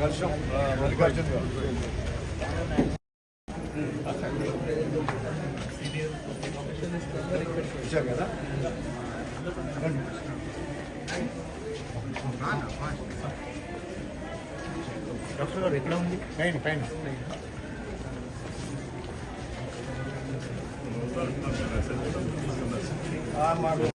కలిసాం మల్లికార్జున్ గారు ఇచ్చారు కదా డాక్టర్ గారు ఎక్కడ ఉంది? పైన పైన ამ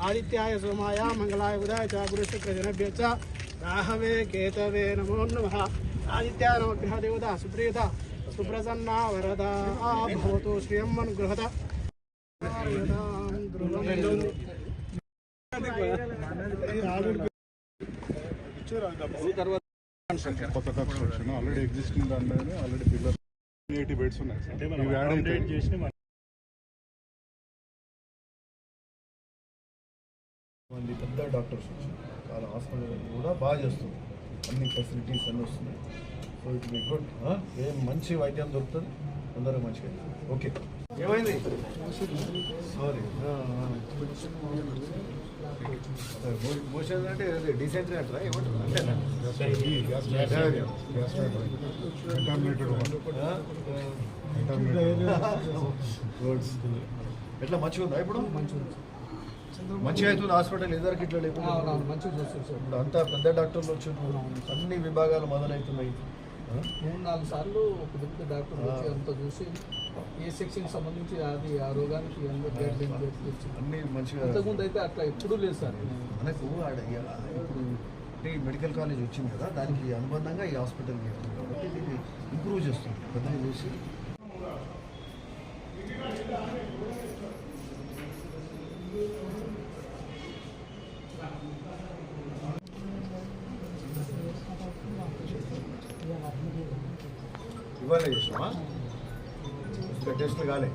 ఆదిత్యాయ సోమాయ మంగళాయ ఉదాయ చ గురుశుక్రజనభ్య చ రాహవే కేతవే నమో నమ ఆదిత్య నవగ్రహ దేవత సుప్రీత సుప్రసన్న వరద భవతు శ్రీయమ్మన్ గృహత కొత్త కన్స్ట్రక్షన్ ఆల్రెడీ ఎగ్జిస్టింగ్ దాని ఆల్రెడీ పిల్లర్ బెడ్స్ ఉన్నాయి మంది పెద్ద డాక్టర్స్ వచ్చి వాళ్ళ హాస్పిటల్ కూడా బాగా చేస్తుంది అన్ని ఫెసిలిటీస్ అన్నీ వస్తున్నాయి. సో ఇట్ బి గుడ్ ఏం మంచి వైద్యం దొరుకుతుంది అందరూ మంచిగా ఓకే ఏమైంది? సారీ మోషన్ అంటే డీసెంట్రీ అంటారా ఏమంటారు. ఎట్లా మంచిగా ఉందా ఇప్పుడు? మంచిగా అవుతుంది హాస్పిటల్ ఎదురుకి ఇట్లా లేకుండా మంచిగా చూస్తారు సార్. ఇప్పుడు అంతా పెద్ద డాక్టర్లు వచ్చి అన్ని విభాగాలు మొదలవుతున్నాయి? మూడు నాలుగు సార్లు ఒక పెద్ద డాక్టర్ వచ్చి అంతా చూసి ఏ సెక్షన్ సంబంధించి అది ఆ రోగానికి అన్ని మంచిగా అంతకుముందు అయితే అట్లా ఎప్పుడూ లేదు సార్. మనకు ఇప్పుడు అంటే మెడికల్ కాలేజ్ వచ్చింది కదా దానికి అనుబంధంగా ఈ హాస్పిటల్ చేస్తుంది కాబట్టి ఇది ఇంప్రూవ్ చేస్తుంది. పెద్దగా చూసి. ఇవాళ ఇంకా టెస్ట్లు కాలే.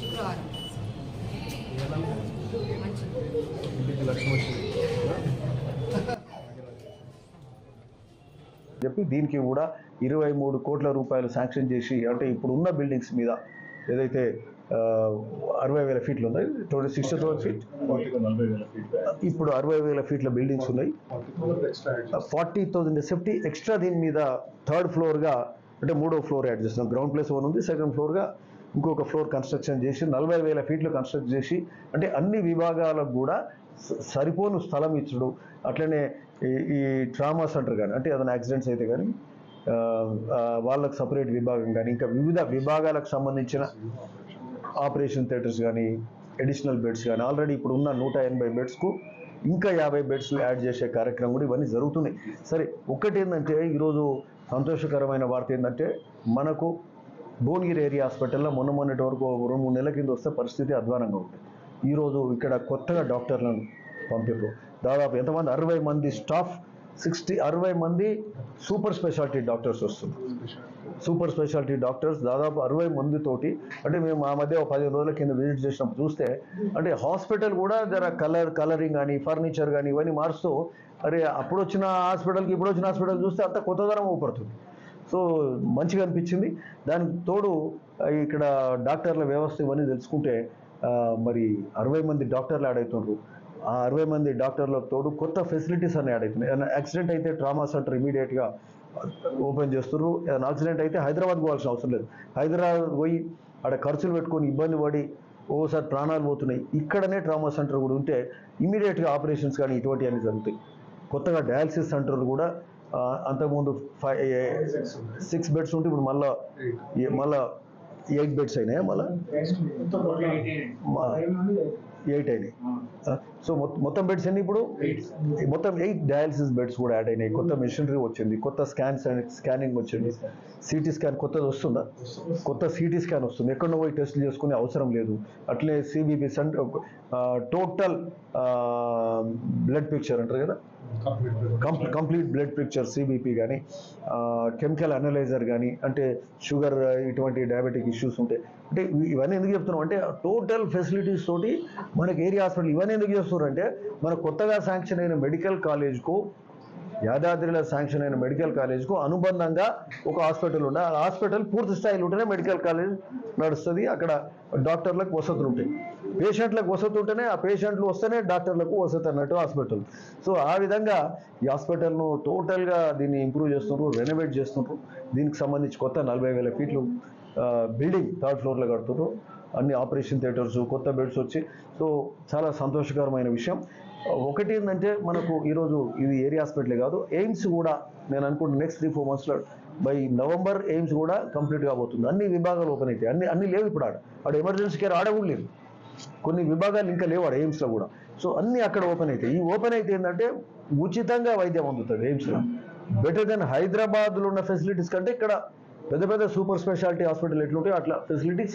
శుక్రవారం. చెప్పి దీనికి కూడా ఇరవై మూడు కోట్ల రూపాయలు శాంక్షన్ చేసి అంటే ఇప్పుడు ఉన్న బిల్డింగ్స్ మీద ఏదైతే అరవై వేల ఫీట్లు ఉన్నాయి. టోటల్ సిక్స్టీ థౌసండ్ ఫీట్ ఇప్పుడు అరవై వేల ఫీట్ల బిల్డింగ్స్ ఉన్నాయి. ఫార్టీ థౌసండ్ సేఫ్టీ ఎక్స్ట్రా దీని మీద థర్డ్ ఫ్లోర్గా అంటే మూడో ఫ్లోర్ యాడ్ చేస్తున్నాం. గ్రౌండ్ ప్లేస్ వన్ ఉంది. సెకండ్ ఫ్లోర్గా ఇంకొక ఫ్లోర్ కన్స్ట్రక్షన్ చేసి నలభై వేల ఫీట్లు కన్స్ట్రక్ట్ చేసి అంటే అన్ని విభాగాలకు కూడా సరిపోను స్థలం ఇచ్చుడు. అట్లనే ఈ- ఈ ట్రామా సెంటర్ కానీ అంటే ఏదైనా యాక్సిడెంట్స్ అయితే కానీ వాళ్ళకు సపరేట్ విభాగం కానీ ఇంకా వివిధ విభాగాలకు సంబంధించిన ఆపరేషన్ థియేటర్స్ కానీ అడిషనల్ బెడ్స్ కానీ ఆల్రెడీ ఇప్పుడు ఉన్న నూట ఎనభై బెడ్స్కు ఇంకా యాభై బెడ్స్ యాడ్ చేసే కార్యక్రమం కూడా ఇవన్నీ జరుగుతున్నాయి. సరే ఒకటి ఏంటంటే ఈరోజు సంతోషకరమైన వార్త ఏంటంటే మనకు భువనగిరి ఏరియా హాస్పిటల్లో మొన్న మొన్నటి వరకు ఒక రెండు మూడు నెలల కింద వస్తే పరిస్థితి అధ్వానంగా ఉంటుంది ఈరోజు ఇక్కడ కొత్తగా డాక్టర్లను పంపిపు దాదాపు ఎంతమంది? అరవై మంది స్టాఫ్ సిక్స్టీ అరవై మంది సూపర్ స్పెషాలిటీ డాక్టర్స్ వస్తున్నారు. సూపర్ స్పెషాలిటీ డాక్టర్స్ దాదాపు అరవై మందితోటి అంటే మేము ఆ మధ్య ఒక పదిహేను రోజుల కింద విజిట్ చేసినప్పుడు చూస్తే అంటే హాస్పిటల్ కూడా జర కలర్ కలరింగ్ కానీ ఫర్నిచర్ కానీ ఇవన్నీ మారుస్తూ అరే అప్పుడు వచ్చిన హాస్పిటల్కి ఇప్పుడు వచ్చిన హాస్పిటల్ చూస్తే అంత కొత్త ఊపడుతుంది. సో మంచిగా అనిపించింది. దానికి తోడు ఇక్కడ డాక్టర్ల వ్యవస్థ ఇవన్నీ తెలుసుకుంటే మరి అరవై మంది డాక్టర్లు యాడ్ ఆ అరవై మంది డాక్టర్లకు తోడు కొత్త ఫెసిలిటీస్ అన్ని యాడ్ అవుతున్నాయి యాక్సిడెంట్ అయితే ట్రామా సెంటర్ ఇమీడియట్గా ఓపెన్ చేస్తున్నారు ఏదైనా యాక్సిడెంట్ అయితే హైదరాబాద్ పోవాల్సిన అవసరం లేదు. హైదరాబాద్ పోయి ఆడ ఖర్చులు పెట్టుకొని ఇబ్బంది పడి ఓసారి ప్రాణాలు పోతున్నాయి. ఇక్కడనే ట్రామా సెంటర్ కూడా ఉంటే ఇమీడియట్గా ఆపరేషన్స్ కానీ ఇటువంటి అన్ని జరుగుతాయి. కొత్తగా డయాలసిస్ సెంటర్లు కూడా అంతకుముందు ఫైవ్ సిక్స్ బెడ్స్ ఉంటే ఇప్పుడు మళ్ళా మళ్ళా ఎయిట్ బెడ్స్ అయినాయా మళ్ళీ? ఎయిట్ అయినాయి. సో మొత్తం మొత్తం బెడ్స్ ఎన్ని ఇప్పుడు? మొత్తం ఎయిట్ డయాలసిస్ బెడ్స్ కూడా యాడ్ అయినాయి. కొత్త మెషినరీ వచ్చింది కొత్త స్కాన్ స్కానింగ్ వచ్చింది. సిటీ స్కాన్ కొత్తది వస్తుందా? కొత్త సిటీ స్కాన్ వస్తుంది. ఎక్కడో పోయి టెస్ట్ చేసుకునే అవసరం లేదు. అట్లే సిబిపి సన్ టోటల్ బ్లడ్ పిక్చర్ అంటారు కదా? కంప్లీట్ బ్లడ్ పిక్చర్ సిబిపి కానీ కెమికల్ అనలైజర్ కానీ అంటే షుగర్ ఇటువంటి డయాబెటిక్ ఇష్యూస్ ఉంటాయి అంటే ఇవన్నీ ఎందుకు చెప్తున్నాం అంటే టోటల్ ఫెసిలిటీస్ తోటి మనకి ఏరియా హాస్పిటల్ ఇవన్నీ ఎందుకు చేస్తున్నారు అంటే మన కొత్తగా శాంక్షన్ అయిన మెడికల్ కాలేజ్కు యాదాద్రిలో శాంక్షన్ అయిన మెడికల్ కాలేజ్కు అనుబంధంగా ఒక హాస్పిటల్ ఉండే. ఆ హాస్పిటల్ పూర్తి స్థాయిలో ఉంటేనే మెడికల్ కాలేజ్ నడుస్తుంది. అక్కడ డాక్టర్లకు వసతులు ఉంటాయి. పేషెంట్లకు వసతి ఉంటేనే ఆ పేషెంట్లు వస్తేనే డాక్టర్లకు వసతి అన్నట్టు హాస్పిటల్. సో ఆ విధంగా ఈ హాస్పిటల్ను టోటల్గా దీన్ని ఇంప్రూవ్ చేస్తున్నారు రెనోవేట్ చేస్తున్నారు. దీనికి సంబంధించి కొత్త నలభై వేల ఫీట్లు బిల్డింగ్ థర్డ్ ఫ్లోర్లో కడుతున్నారు. అన్ని ఆపరేషన్ థియేటర్స్ కొత్త బెడ్స్ వచ్చి. సో చాలా సంతోషకరమైన విషయం. ఒకటి ఏంటంటే మనకు ఈరోజు ఇది ఏరియా హాస్పిటల్ కాదు ఎయిమ్స్ కూడా నేను అనుకుంటున్నా నెక్స్ట్ త్రీ ఫోర్ మంత్స్లో బై నవంబర్ ఎయిమ్స్ కూడా కంప్లీట్ కాబోతుంది అన్ని విభాగాలు ఓపెన్ అవుతాయి అన్ని అన్ని లేవు ఇప్పుడు ఆడ. ఆడ ఎమర్జెన్సీ కేర్ ఆడ కూడా లేదు కొన్ని విభాగాలు ఇంకా లేవు ఆడ ఎయిమ్స్లో కూడా. సో అన్ని అక్కడ ఓపెన్ అవుతాయి ఈ ఓపెన్ అయితే ఏంటంటే ఉచితంగా వైద్యం అందుతుంది ఎయిమ్స్లో బెటర్ దెన్ హైదరాబాద్లో ఉన్న ఫెసిలిటీస్ కంటే ఇక్కడ పెద్ద పెద్ద సూపర్ స్పెషాలిటీ హాస్పిటల్ ఎట్లుంటాయో అట్లా ఫెసిలిటీస్